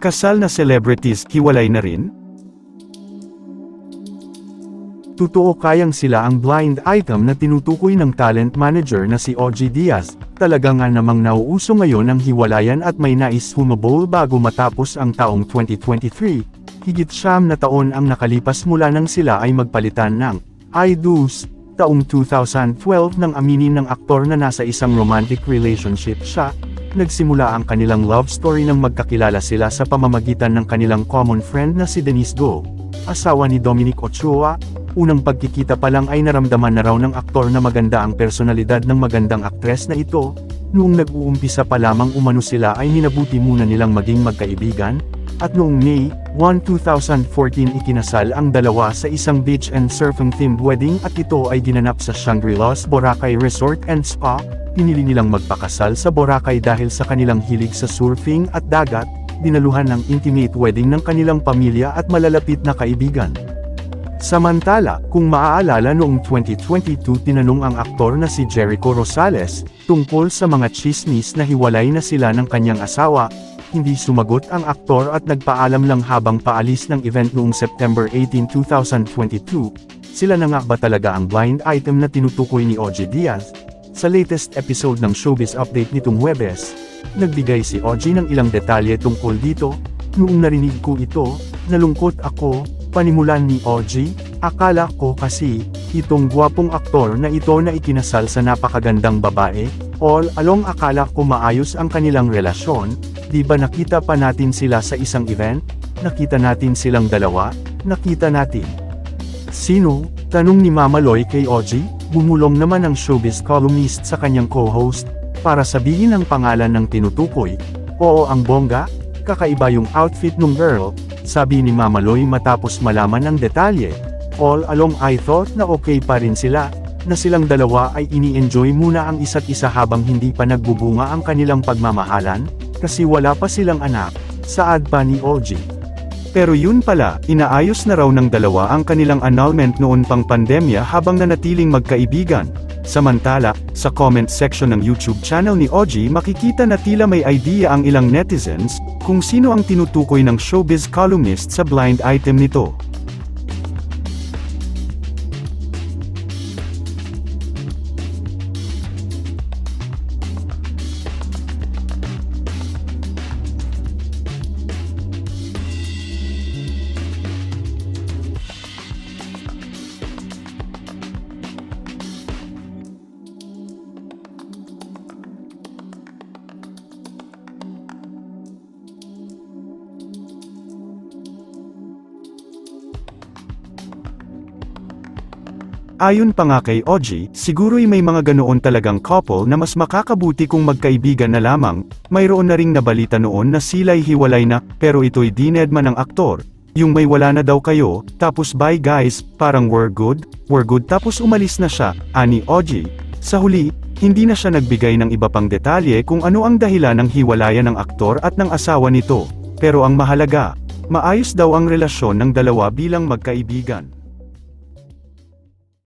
Kasal na celebrities, hiwalay na rin? Totoo kayang sila ang blind item na tinutukoy ng talent manager na si OG Diaz. Talaga nga namang nauuso ngayon ang hiwalayan at may nais humabol bago matapos ang taong 2023. Higit siyam na taon ang nakalipas mula nang sila ay magpalitan ng I do's. Taong 2012 nang aminin ng aktor na nasa isang romantic relationship siya, nagsimula ang kanilang love story nang magkakilala sila sa pamamagitan ng kanilang common friend na si Denise Go, asawa ni Dominic Ochoa, Unang pagkikita pa lang ay naramdaman na raw ng aktor na maganda ang personalidad ng magandang aktres na ito, noong nag-uumpisa pa lamang umano sila ay minabuti muna nilang maging magkaibigan, at noong May 1, 2014 ikinasal ang dalawa sa isang beach and surfing themed wedding at ito ay ginanap sa Shangri-La's Boracay Resort and Spa, pinili nilang magpakasal sa Boracay dahil sa kanilang hilig sa surfing at dagat, dinaluhan ng intimate wedding ng kanilang pamilya at malalapit na kaibigan. Samantala, kung maaalala noong 2022 tinanong ang aktor na si Jericho Rosales, tungkol sa mga chismis na hiwalay na sila ng kanyang asawa, hindi sumagot ang aktor at nagpaalam lang habang paalis ng event noong September 18, 2022. Sila na nga ba talaga ang blind item na tinutukoy ni OG Diaz? Sa latest episode ng Showbiz Update nitong Webes, nagbigay si OG ng ilang detalye tungkol dito, noong narinig ko ito, nalungkot ako, Panimulan ni OG, akala ko kasi, itong gwapong aktor na ito na ikinasal sa napakagandang babae, all along akala ko maayos ang kanilang relasyon, di ba nakita pa natin sila sa isang event? Nakita natin silang dalawa? Nakita natin. Sino? Tanong ni Mama Loy kay OG, bumulong naman ang showbiz columnist sa kanyang co-host, para sabihin ang pangalan ng tinutukoy. Oo ang bongga, kakaiba yung outfit ng girl, sabi ni Mama Loy matapos malaman ang detalye. All along I thought na okay pa rin sila, na silang dalawa ay ini-enjoy muna ang isa't isa habang hindi pa nagbubunga ang kanilang pagmamahalan, kasi wala pa silang anak, saad pa ni OG. Pero yun pala, inaayos na raw ng dalawa ang kanilang annulment noon pang pandemya habang nanatiling magkaibigan. Samantala, sa comment section ng YouTube channel ni OG makikita na tila may idea ang ilang netizens, kung sino ang tinutukoy ng showbiz columnist sa blind item nito. Ayon pa nga kay OG, siguro'y may mga ganoon talagang couple na mas makakabuti kung magkaibigan na lamang, mayroon na ring nabalita noon na sila'y hiwalay na, pero ito'y dinedman ng aktor, yung may wala na daw kayo, tapos bye guys, parang we're good, we're good tapos umalis na siya, ani OG. Sa huli, hindi na siya nagbigay ng iba pang detalye kung ano ang dahilan ng hiwalayan ng aktor at ng asawa nito, pero ang mahalaga, maayos daw ang relasyon ng dalawa bilang magkaibigan.